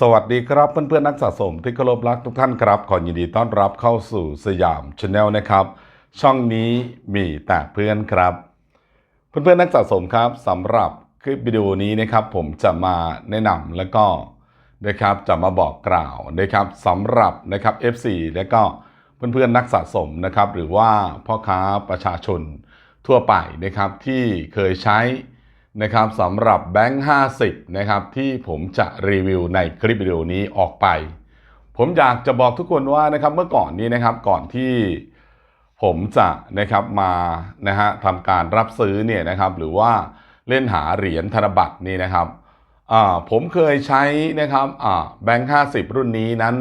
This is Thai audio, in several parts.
สวัสดีครับเพื่อนๆนักสะสมที่เคารพรักทุกท่านครับ ขอยินดีต้อนรับเข้าสู่สยามชาแนลนะครับ ช่องนี้มีแต่เพื่อนครับ เพื่อนๆนักสะสมครับสำหรับคลิปวิดีโอนี้นะครับผมจะมาแนะนำแล้วก็นะครับจะมาบอกกล่าวนะครับสำหรับนะครับ FC และก็เพื่อนๆนักสะสมนะครับ หรือว่าพ่อค้าประชาชนทั่วไปนะครับที่เคยใช้ นะครับสำหรับแบงค์ 50 นะครับที่ผมจะรีวิวในคลิปวิดีโอนี้ออกไป ผมอยากจะบอกทุกคนว่านะครับเมื่อก่อนนี้นะครับก่อนที่ผมจะนะครับมานะฮะทำการรับซื้อเนี่ยนะครับหรือว่าเล่นหาเหรียญธนบัตรนี่นะครับผมเคยใช้นะครับแบงค์ 50 รุ่นนี้นั้น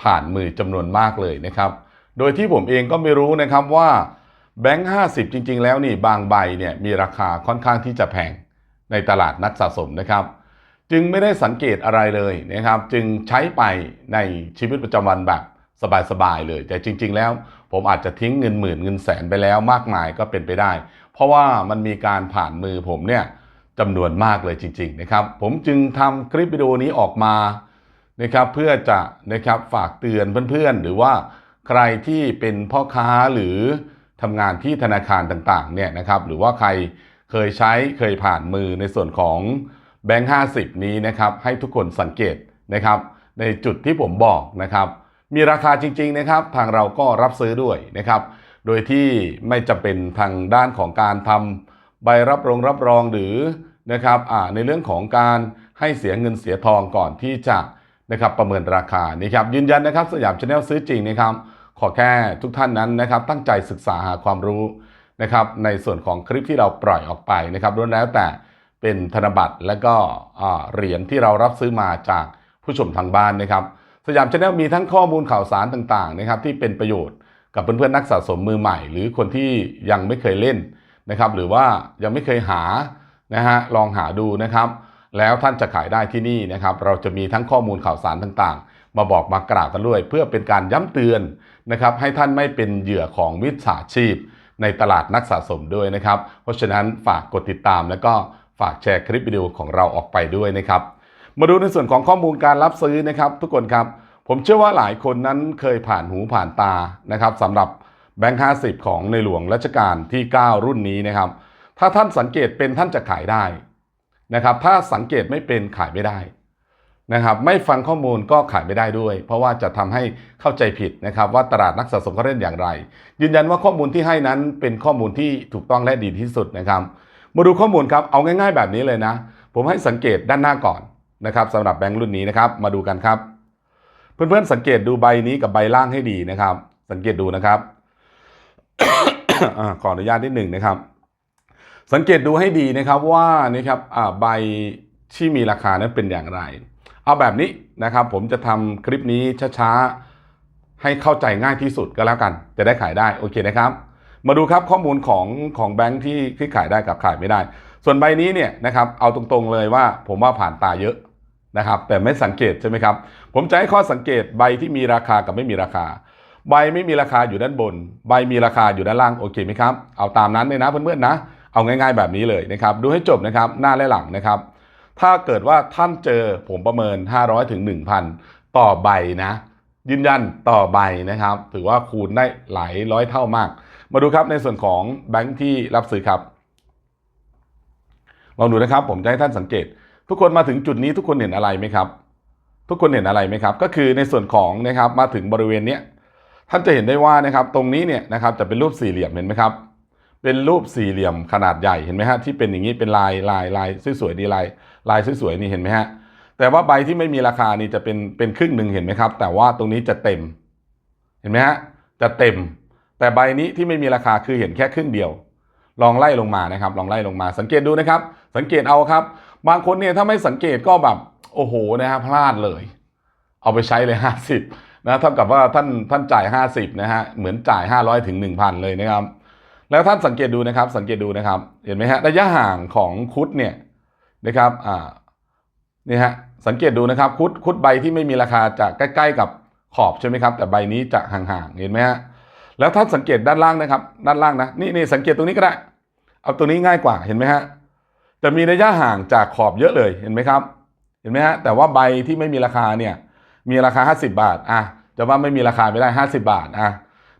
ผ่านมือจำนวนมากเลยนะครับ โดยที่ผมเองก็ไม่รู้นะครับว่าแบงค์ 50 จริง ๆ แล้วนี่บางใบเนี่ยมีราคาค่อนข้างที่จะแพง ในตลาดนักสะสมนะครับ จึงไม่ได้สังเกตอะไรเลยนะครับ จึงใช้ไปในชีวิตประจำวันแบบสบายๆเลย แต่จริง ๆ แล้ว ผมอาจจะทิ้งเงินหมื่นเงินแสนไปแล้วมากมายก็เป็นไปได้ เพราะว่ามันมีการผ่านมือผมเนี่ยจำนวนมากเลยจริง ๆ นะครับ ผมจึงทำคลิปวิดีโอนี้ออกมานะครับเพื่อจะนะครับฝากเตือนเพื่อนๆ หรือว่าใครที่เป็นพ่อค้าหรือทำงานที่ธนาคารต่างๆเนี่ยนะครับหรือว่าใคร เคยใช้เคยผ่านมือในส่วนของแบงค์50 นี้นะครับให้ทุกคนสังเกตนะครับ ในจุดที่ผมบอกนะครับ มีราคาจริง ๆนะครับ ทางเราก็รับซื้อด้วยนะครับ โดยที่ไม่จำเป็นทางด้านของการทำใบรับรองรับรองหรือนะครับในเรื่องของการให้เสียเงินเสียทองก่อนที่จะนะครับประเมินราคานี่ครับยืนยันนะครับสยามชาแนลซื้อจริงนะครับ ขอแค่ทุกท่านนั้นนะครับ ตั้งใจศึกษาหาความรู้ นะครับในส่วนของคลิปที่เราปล่อยออกไปนะครับล้วนแล้วแต่เป็นธนบัตรและก็เหรียญที่เรารับซื้อมาจากผู้ชมทางบ้านนะครับสยามชาแนลมีทั้งข้อมูลข่าวสารต่างๆนะครับที่เป็นประโยชน์กับเพื่อนๆนักสะสมมือใหม่ หรือคนที่ยังไม่เคยเล่นนะครับหรือว่ายังไม่เคยหานะฮะลองหาดูนะครับ แล้วท่านจะขายได้ที่นี่นะครับเราจะมีทั้งข้อมูลข่าวสารต่างๆ มาบอกมากล่าวกันด้วย เพื่อเป็นการย้ำเตือนนะครับให้ท่านไม่เป็นเหยื่อของวิชาชีพ ในตลาดนักสะสมด้วยนะครับ เพราะฉะนั้นฝากกดติดตามแล้วก็ฝากแชร์คลิปวิดีโอของเราออกไปด้วยนะครับ มาดูในส่วนของข้อมูลการรับซื้อนะครับ ทุกคนครับ ผมเชื่อว่าหลายคนนั้นเคยผ่านหูผ่านตานะครับสำหรับแบงค์ 50 ของในหลวงรัชกาลที่ 9 รุ่นนี้นะครับ ถ้าท่านสังเกตเป็นท่านจะขายได้นะครับ ถ้าสังเกตไม่เป็นขายไม่ได้ นะครับไม่ฟังข้อมูลก็ขายไม่ได้ด้วย เพราะว่าจะทำให้เข้าใจผิดนะครับว่าตลาดนักสะสมเขาเล่นอย่างไร ยืนยันว่าข้อมูลที่ให้นั้นเป็นข้อมูลที่ถูกต้องและดีที่สุดนะครับมาดูข้อมูลครับเอาง่าย ๆ แบบนี้เลยนะ ผมให้สังเกตด้านหน้าก่อนนะครับสำหรับแบงค์รุ่นนี้นะครับมาดูกันครับ เพื่อนๆสังเกตดูใบนี้กับใบล่างให้ดีนะครับ สังเกตดูนะครับอขออนุญาตนิดหนึ่งนะครับ สังเกตดูให้ดีนะครับว่านะครับใบที่มีราคานั้นเป็นอย่างไร เอาแบบนี้นะครับผมจะทำคลิปนี้ช้าๆ ให้เข้าใจง่ายที่สุดก็แล้วกัน จะได้ขายได้โอเคนะครับ มาดูครับข้อมูลของของแบงค์ที่ที่ขายได้กับขายไม่ได้ ส่วนใบนี้เนี่ยนะครับเอาตรงๆเลยว่าผมว่าผ่านตาเยอะนะครับแต่ไม่สังเกตใช่ไหมครับ ผมจะให้ข้อสังเกตใบที่มีราคากับไม่มีราคา ใบไม่มีราคาอยู่ด้านบน ใบมีราคาอยู่ด้านล่างโอเคไหมครับเอาตามนั้นเลยนะเพื่อนๆนะ เอาง่ายๆแบบนี้เลยนะครับ ดูให้จบนะครับหน้าและหลังนะครับ ถ้าเกิดว่าท่านเจอผมประเมิน 500ถึง1,000 ต่อใบนะ ยืนยันต่อใบนะครับ ถือว่าคูณได้หลายร้อยเท่ามาก มาดูครับในส่วนของแบงค์ที่รับซื้อครับลองดูนะครับ ผมจะให้ท่านสังเกต ทุกคนมาถึงจุดนี้ทุกคนเห็นอะไรไหมครับ ทุกคนเห็นอะไรไหมครับ ก็คือในส่วนของนะครับมาถึงบริเวณเนี้ยท่านจะเห็นได้ว่านะครับ ตรงนี้เนี่ยนะครับจะเป็นรูปสี่เหลี่ยมเห็นไหมครับ เป็นรูปสี่เหลี่ยมขนาดใหญ่เห็นไหมฮะที่เป็นอย่างนี้เป็นลายลายลายสวยๆดีลายลายสวยๆนี่เห็นไหมฮะแต่ว่าใบที่ไม่มีราคานี่จะเป็นเป็นครึ่งหนึ่งเห็นไหมครับ แต่ว่าตรงนี้จะเต็ม เห็นไหมฮะจะเต็ม แต่ใบนี้ที่ไม่มีราคาคือเห็นแค่ครึ่งเดียว ลองไล่ลงมานะครับ ลองไล่ลงมา สังเกตดูนะครับ สังเกตเอาครับ บางคนเนี่ยถ้าไม่สังเกตก็แบบโอ้โหนะฮะพลาดเลย เอาไปใช้เลย 50นะเท่ากับว่าท่านท่านจ่าย 50นะฮะเหมือนจ่าย 500ถึง1,000 เลยนะครับ แล้วท่านสังเกตดูนะครับ สังเกตดูนะครับ เห็นไหมฮะระยะห่างของคุดเนี่ยนะครับอ่านี่ฮะสังเกตดูนะครับคุดคุดใบที่ไม่มีราคาจะใกล้ ๆ กับขอบใช่ไหมครับ แต่ใบนี้จะห่างๆเห็นไหมฮะแล้วท่านสังเกตด้านล่างนะครับ ด้านล่างนะนี่นี่สังเกตตรงนี้ก็ได้ เอาตัวนี้ง่ายกว่าเห็นไหมฮะจะมีระยะห่างจากขอบเยอะเลยเห็นไหมครับ เห็นไหมฮะแต่ว่าใบที่ไม่มีราคาเนี่ยมีราคา 50 บาทอะจะว่าไม่มีราคาไม่ได้ 50 บาทอะ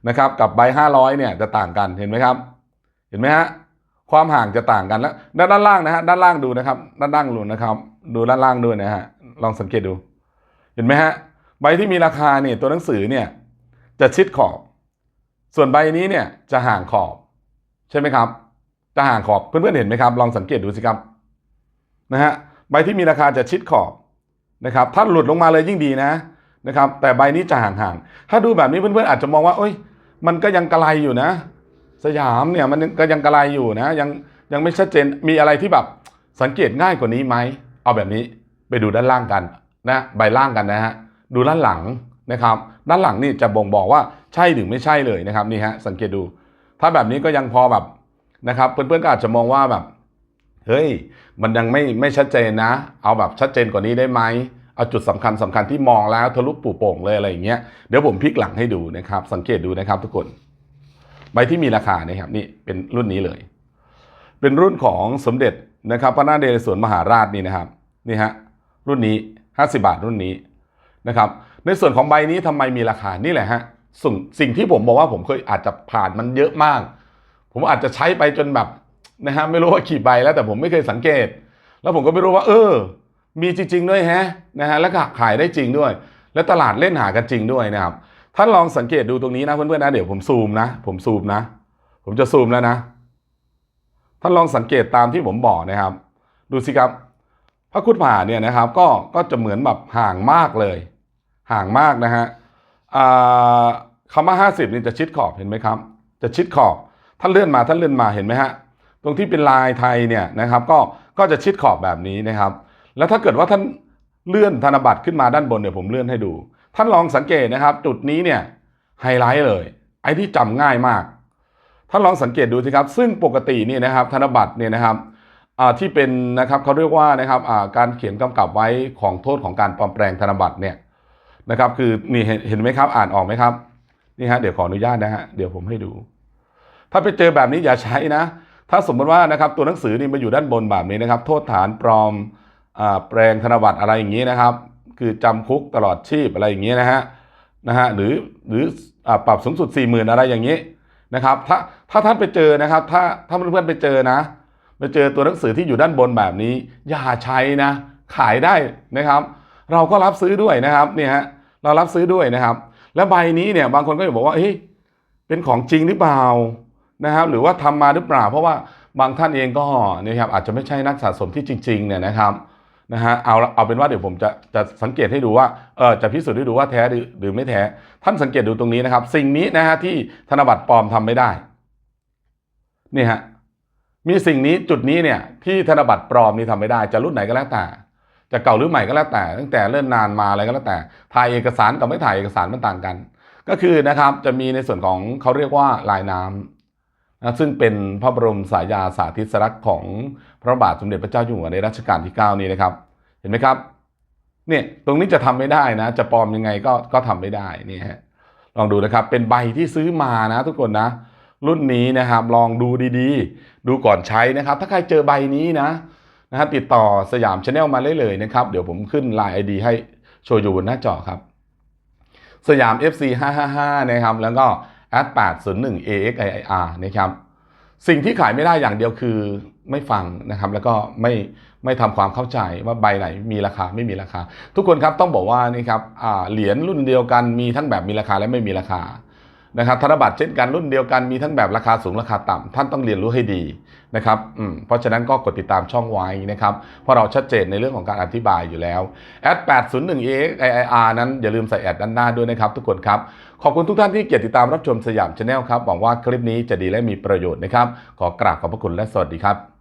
นะครับกับใบ500เนี่ยจะต่างกันเห็นไหมครับ เห็นไหมฮะความห่างจะต่างกันแล้วด้านล่างนะฮะด้านล่างดูนะครับ ด้านล่างดูนะครับ ดูด้านล่างด้วยนะฮะลองสังเกตดู เห็นไหมฮะใบที่มีราคาเนี่ยตัวหนังสือเนี่ยจะชิดขอบ ส่วนใบนี้เนี่ยจะห่างขอบ ใช่ไหมครับ จะห่างขอบเพื่อนๆเห็นไหมครับ ลองสังเกตดูสิครับนะฮะใบที่มีราคาจะชิดขอบนะครับ ถ้าหลุดลงมาเลยยิ่งดีนะนะครับ แต่ใบนี้จะห่างๆถ้าดูแบบนี้เพื่อนๆอาจจะมองว่าเอ้ย มันก็ยังกระไรอยู่นะ สยามเนี่ยมันก็ยังกระไรอยู่นะ ยังยังไม่ชัดเจนมีอะไรที่แบบสังเกตง่ายกว่านี้ไหมเอาแบบนี้ไปดูด้านล่างกันนะใบล่างกันนะฮะดูด้านหลังนะครับ ด้านหลังนี่จะบ่งบอกว่าใช่หรือไม่ใช่เลยนะครับนี่ฮะสังเกตดู ถ้าแบบนี้ก็ยังพอแบบนะครับ เพื่อนๆก็อาจจะมองว่าแบบเฮ้ยมันยังไม่ไม่ชัดเจนนะ เอาแบบชัดเจนกว่านี้ได้ไหม เอาจุดสำคัญสำคัญที่มองแล้วทะลุปูโป่งเลยอะไรอย่างเงี้ยเดี๋ยวผมพลิกหลังให้ดูนะครับ สังเกตดูนะครับทุกคนใบที่มีราคานะครับนี่เป็นรุ่นนี้เลย เป็นรุ่นของสมเด็จนะครับพระนาเรศวรมหาราชนี่นะครับนี่ฮะรุ่นนี้ 50 บาทรุ่นนี้นะครับ ในส่วนของใบนี้ทำไมมีราคานี่แหละฮะสิ่งสิ่งที่ผมบอกว่าผมเคยอาจจะผ่านมันเยอะมาก ผมอาจจะใช้ไปจนแบบนะฮะไม่รู้ว่ากี่ใบแล้วแต่ผมไม่เคยสังเกต แล้วผมก็ไม่รู้ว่า เออ มีจริง ๆ ด้วยแฮะนะฮะแล้วก็ขายได้จริงด้วย และตลาดเล่นหากันจริงด้วยนะครับท่านลองสังเกตดูตรงนี้นะเพื่อนๆนะเดี๋ยวผมซูมนะ ผมซูมนะ ผมจะซูมแล้วนะ ท่านลองสังเกตตามที่ผมบอกนะครับ ดูสิครับพระคุดผ่าเนี่ยนะครับ ก็ก็จะเหมือนแบบห่างมากเลย ห่างมากนะฮะคำว่าห้าสิบนี่จะชิดขอบเห็นไหมครับ จะชิดขอบท่านเลื่อนมาท่านเลื่อนมาเห็นไหมฮะตรงที่เป็นลายไทยเนี่ยนะครับ ก็ก็จะชิดขอบแบบนี้นะครับ แล้วถ้าเกิดว่าท่านเลื่อนธนบัตรขึ้นมาด้านบนเดี๋ยวผมเลื่อนให้ดู ท่านลองสังเกตนะครับ จุดนี้เนี่ยไฮไลท์เลย ไอ้ที่จำง่ายมาก ท่านลองสังเกตดูสิครับ ซึ่งปกติเนี่ยนะครับ ธนบัตรเนี่ยนะครับที่เป็นนะครับเขาเรียกว่านะครับการเขียนกำกับไว้ของโทษของการปลอมแปลงธนบัตรเนี่ยนะครับ คือนี่เห็นไหมครับอ่านออกไหมครับนี่ฮะเดี๋ยวขออนุญาตนะฮะเดี๋ยวผมให้ดู ถ้าไปเจอแบบนี้อย่าใช้นะ ถ้าสมมติว่านะครับตัวหนังสือนี่มาอยู่ด้านบนแบบนี้นะครับ โทษฐานปลอม แปลงธนบัตรอะไรอย่างนี้นะครับ คือจำคุกตลอดชีพอะไรอย่างนี้นะฮะนะฮะหรือหรืออปรับสูงสุด 4 0,000 อะไรอย่างนี้นะครับถ้าถ้าท่านไปเจอนะครับ ถ้าถ้าเพื่อนๆไปเจอนะไปเจอตัวหนังสือที่อยู่ด้านบนแบบนี้ อย่าใช้นะ ขายได้นะครับ เราก็รับซื้อด้วยนะครับเนี่ยฮะเรารับซื้อด้วยนะครับ แล้วใบนี้เนี่ยบางคนก็จะบอกว่าเฮ้ยเป็นของจริงหรือเปล่านะครับ หรือว่าทำมาหรือเปล่า เพราะว่าบางท่านเองก็นะครับอาจจะไม่ใช่นักสะสมที่จริงๆเนี่ยนะครับ นะฮะเอาเอาเป็นว่าเดี๋ยวผมจะจะสังเกตให้ดูว่าเออจะพิสูจน์ให้ดูว่าแท้หรือหรือไม่แท้ ท่านสังเกตดูตรงนี้นะครับ สิ่งนี้นะฮะที่ธนบัตรปลอมทำไม่ได้นี่ฮะมีสิ่งนี้จุดนี้เนี่ยที่ธนบัตรปลอมนี่ทำไม่ได้ จะรุ่นไหนก็แล้วแต่จะเก่าหรือใหม่ก็แล้วแต่ ตั้งแต่เริ่มนานมาอะไรก็แล้วแต่ถ่ายเอกสารกับไม่ถ่ายเอกสารมันต่างกัน ก็คือนะครับจะมีในส่วนของเขาเรียกว่าลายน้ำ นะซึ่งเป็นพระบรมสายาสาธิสลักษณ์ของพระบาทสมเด็จพระเจ้าอยู่หัวในรัชกาลที่ 9 นี้นะครับ เห็นไหมครับเนี่ยตรงนี้จะทำไม่ได้นะ จะปลอมยังไงก็ก็ทำไม่ได้นี่ฮะลองดูนะครับเป็นใบที่ซื้อมานะ ทุกคนนะ รุ่นนี้นะครับลองดูดีๆ ดูก่อนใช้นะครับ ถ้าใครเจอใบนี้นะนะฮะติดต่อสยามชาแนลมาได้เลยนะครับ เดี๋ยวผมขึ้นไลน์ ID ให้โชว์อยู่บนหน้าจอครับ สยาม FC 555 นะครับ แล้วก็ แอด801 AXIR นะครับสิ่งที่ขายไม่ได้อย่างเดียวคือไม่ฟังนะครับ แล้วก็ไม่ไม่ทำความเข้าใจว่าใบไหนมีราคาไม่มีราคา ทุกคนครับต้องบอกว่านี่ครับเหรียญรุ่นเดียวกันมีทั้งแบบมีราคาและไม่มีราคานะครับธนบัตรเช่นกันรุ่นเดียวกันมีทั้งแบบราคาสูงราคาต่ำท่านต้องเรียนรู้ให้ดีนะครับอืมเพราะฉะนั้นก็กดติดตามช่องไว้นะครับเพราะเราชัดเจนในเรื่องของการอธิบายอยู่แล้วแอด801 AXIR นั้นอย่าลืมใส่แอดด้านหน้าด้วยนะครับทุกคนครับ ขอบคุณทุกท่านที่เกียรติติดตามรับชมสยามชาแนลครับ หวังว่าคลิปนี้จะดีและมีประโยชน์นะครับ ขอกราบขอบพระคุณและสวัสดีครับ